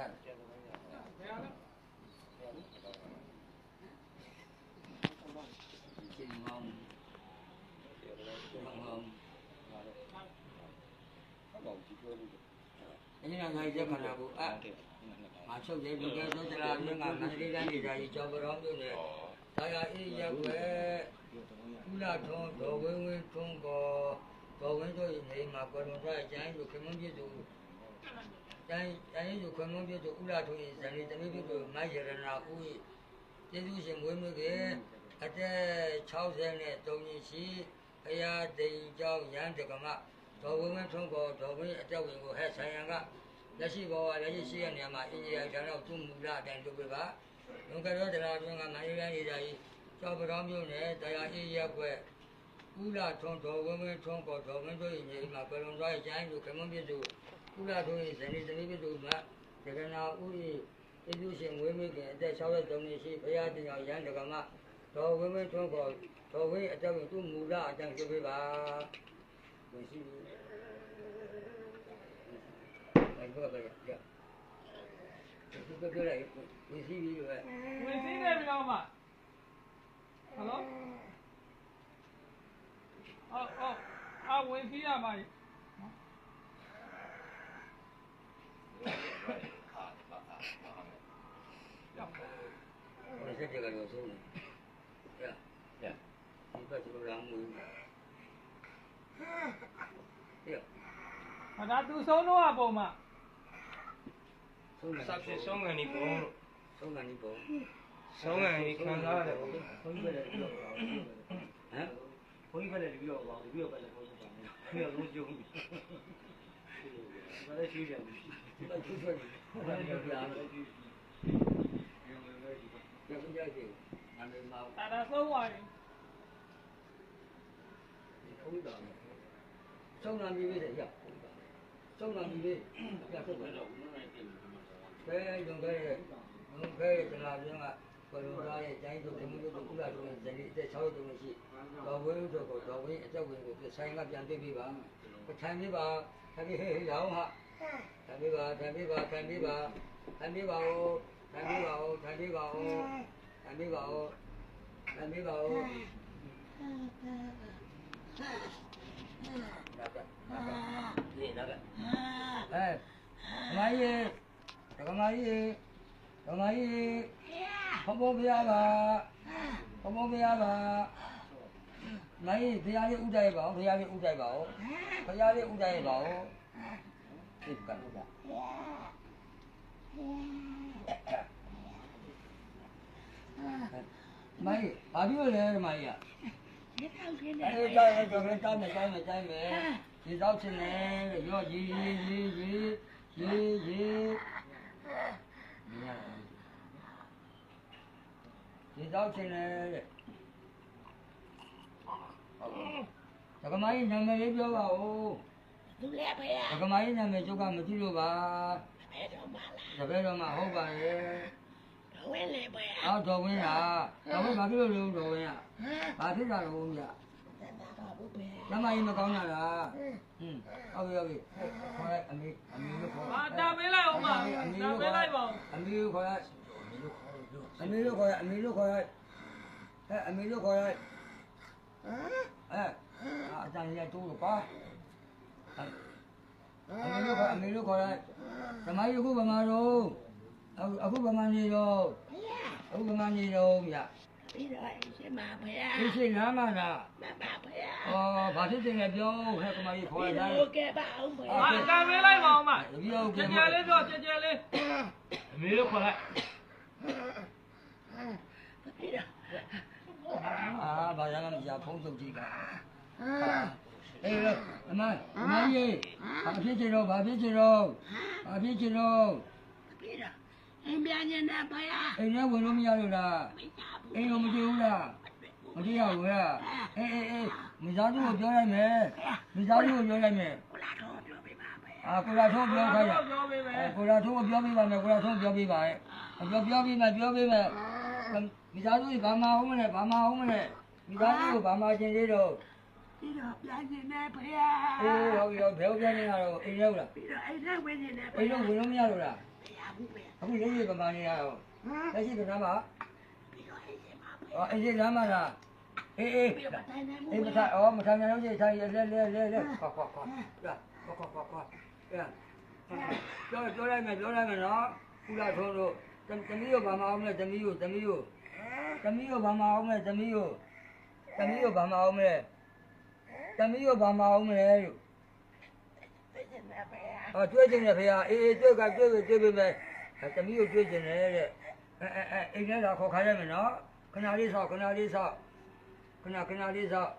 Kan. Chim ngon. Ngon hơn. Ini yang ngajak mana bu? Ah, masuk dia juga tu terlalu dengan nanti dah ni dah dicoba orang tu ni. Saya ini jaga pula thong thong ini thong ko thong itu ni makar macam macam itu kemudian tu. နယ်ဒါရအေးရက်ွယ်ကုလထုံးဒေါ်ဝင်းဝင်းထုံးကောဒေါ်ဝင်းတို့နေမှာကွန်တော်ဆိုင်ကျန်းသူခမွန်ပြည့်သူကျန်းကျန်းသူခမွန်ပြည့်သူကုလထုံးဇန်နီတမီးပြည့်သူမယရနာဦးကျေးဇူးရှင်မွေးမြကအသက်60နဲ့3နှစ်ရှိဘုရားတိန်ကျောင်းရန်တကမဒေါ်ဝင်းဝင်းထုံးကောဒေါ်ဝင်းအတက်ဝင်ကိုဟဲ့ဆိုင်ရန်ကလက်ရှိဘောကလက်ရှိရှိရနေမှာအင်ဂျီယာကျောင်းတော့သူ့မူလအတိုင်းလုပ်ပေးပါလုံကရောတရားတွင်ကမန္တလေးတိုင်းနေကြကြီးကျော်ပတော်မြို့နယ်တရားအေးရက်ွက်ကုလထုံးတော်ဝင်းဝင်းထုံးပေါ်တော်ဝင်းတို့၏နေမှာပလုံသွားကျိုင်းလူကမွန်ပြစု ကုလတို့၏ဇနီးသမီးပြုသူမှဒကနာဥ၏အပြုရှင်ဝိမိခင်အသက်63နှစ်ရှိဘုရားတရားရန်တကမတော်ဝိမိထွန်းခေါ်တော်ဝိအကြောင်းသူမူလအကြောင်းပြပေးပါမရှိဘူးဘာလို့လဲကြာသူကကြလိုက်မရှိဘူးလေမရှိတယ်မြောက်မဟယ်လိုအော်အော်အဝင်ပြရမှာ ဆက်ကြကတော့ဆုံးတယ်။ညာ။ညာ။ဒီဘက်ကျတော့ရမ်းမွေးမှာ။ပြော။ဟာဒါသူဆုံးတော့အပေါ်မှာဆုံးတယ်။စပ်ဖြစ်ဆုံးကန်ဒီပုံလို့ဆုံးကန်ဒီပုံ။ဆုံးကန်ဒီခံစားရတယ်ပေါ့။ဆုံးပြန်တယ်ပြီးတော့ဟမ်ဘုန်းကြီးဖက်လည်းပြီးတော့ပါဘူးပြီးတော့ဖက်လည်းဘုန်းကြီးပါမယ်။ပြီးတော့လုံးကျုံပြီ။ဘာလဲရှိပြန်ပြီ။ဘာလဲရှိပြန်ပြီ။ဘာလဲရှိပြန်ပြီ။ 要不要紧，俺们妈， ဒါဒါဆုံးသွားရင် 你空的，送了你没得呀，送了你没，呀，送了。ခဲရုံခဲရုံခဲတလာပြင်းကဘယ်လိုသားရဲ့ကျိုင်းတို့ဒီမျိုးတို့ကုလာတို့ဇနီးအသက်6တုန်းရှိတော်ဝင်းတို့ကိုတော်ဝင်းအသက်ဝင်ကိုဆိုင်ကပြန်ပြပေးပါထိုင်ပြပါထိုင်ပြဟေးရောင်းဟာထိုင်ပြပါထိုင်ပြပါထိုင်ပြပါထိုင်ပြပါဦး ထိုင်ပြပါဦးထိုင်ပြပါဦးထိုင်ပြပါဦးထိုင်ပြပါဦးနာကနာကဒီနာကအဲမိုင်းရဲ့ဒကမာကြီးဒကမာကြီးဘုံဘုံဖရားပါဘုံဘုံဖရားပါမိုင်းဖရားလေးဥတိုက်ပါဦးဖရားလေးဥတိုက်ပါဦးဖရားလေးဥတိုက်ပါဦးဒီကနေ့က မိုင်းဘာပြောလဲဒကမာကြီးကအဲကြောက်ကြောက်ကြောက်မယ်ကြောက်မယ်ကြောက်မယ်ဒီတော့ချင်းလေရောကြီးကြီးကြီးကြီးကြီးကြီးဒီတော့ချင်းလေတဲ့ဒကမာကြီးနာမည်လေးပြောပါဦးသူလည်းဖေရဒကမာကြီးနာမည်ကျုပ်ကမသိလို့ပါဘယ်တော့မှလားတပည့်တော်မှာဟုတ်ပါရဲ့တော့ဝင်လေဖေရအော် တော်ဝင်းလားတော်ဝင်းဘာဖြစ်လို့လဲတော်ဝင်းကဟမ်ဘာဖြစ်တာလဲဘုန်းကြီးသက်သာတော့ဘူးဖေကနမကြီးမကောင်းတာလားဟင်းဟုတ်ပြီဟုတ်ပြီခေါ်လိုက်အမေအမေလို့ခေါ်ဟာတာပေးလိုက်အောင်ပါအမေတာလို့ပေးခေါ်လိုက်ပါအမေလို့ခေါ်လိုက်အမေလို့ခေါ်လိုက်အမေလို့ခေါ်လိုက်အဲအမေလို့ခေါ်လိုက်ဟမ်အဲအတန်ရတိုးလို့ပါအမေလို့ခေါ်အမေလို့ခေါ်လိုက်ဓမ္မကြီးအခုဗမာတော့အခုအခုဗမာနေတော့ ဖေရအခုဗမာနေတော့ဗျပြီးတော့အရှင်မဖေရဒီစိတ်နားမလားမမဖေရအော်ဘာဖြစ်တယ်လဲပြောဟဲ့ကမကြီးခေါ်ပြီးလိုက်တော့ကဲပါအောင်ဖေရဟာတာပေးလိုက်ပါအောင်မတပည့်ဟုတ်ကဲ့ကြကြလေးပြောကြကြလေးအမေတို့ခေါ်လို အင်းပြန်နေဖေရအိမ်ထဲဝင်လို့မရလို့လားမရဘူးအိမ်တော့မကြည့်ဘူးလားမကြည့်ရဘူးလားအေးအေးအေးမိသားစုကိုပြောလိုက်မယ်မိသားစုကိုပြောလိုက်မယ်ကိုလာတော့ပြောပြပါဖေအာကိုလာထုံးပြောခိုင်းရပြောပေးမယ်ကိုလာထုံးကိုပြောပြပါမယ်ကိုလာထုံးပြောပြပါရဲ့ပြောပြောပြမယ်ပြောပြမယ်မိသားစုကဘာမှအောင်မလဲဘာမှအောင်မလဲမိသားစုကိုဘာမှချင်းသေးတော့ပြီးတော့ပြန်နေဖေရအေးဟုတ်ရောဘယ်လိုပြန်နေတာတော့အိမ်ရောက်လားပြီးတော့အဲ့ဒါဝင်နေဖေအိမ်တော့ဝင်လို့မရလို့လားမရဘူးဘူးဖေ အခုလက်ရှိပမာနေရအောင်ဟမ်လက်ရှိကနားမှာပြီးတော့အေးစမှာဖေအော်အရင်လမ်းမှာလားအေးအေးပြီးတော့တိုင်းနေမှုအေးမထိုင်အော်မထိုင်နိုင်လို့ရှိရင်ထိုင်ရလဲလဲလဲလဲခွာခွာခွာလာခွာခွာခွာခွာအဲပြောပြောလိုက်မယ်ပြောလိုက်မယ်နော်ကုလာထုံးတို့တမီးကိုဘာမအောင်လဲတမီးကိုတမီးကိုတမီးကိုဘာမအောင်လဲတမီးကိုတမီးကိုဘာမအောင်လဲတမီးကိုဘာမအောင်လဲလို့သိနေတယ်ဖေ။အော်တွေ့ကျင်တယ်ဖေဟာအေးအေးတွေ့ကတွေ့ပြီတွေ့ပြီမဲ့အဲ တမီးကိုတွေ့ကျင်တယ်တဲ့။အဲအဲအဲအိမ်ထဲကခေါ်ခိုင်းရမယ်နော်။ခဏလေးဆောက်ခဏလေးဆောက်ခဏခဏလေးဆောက်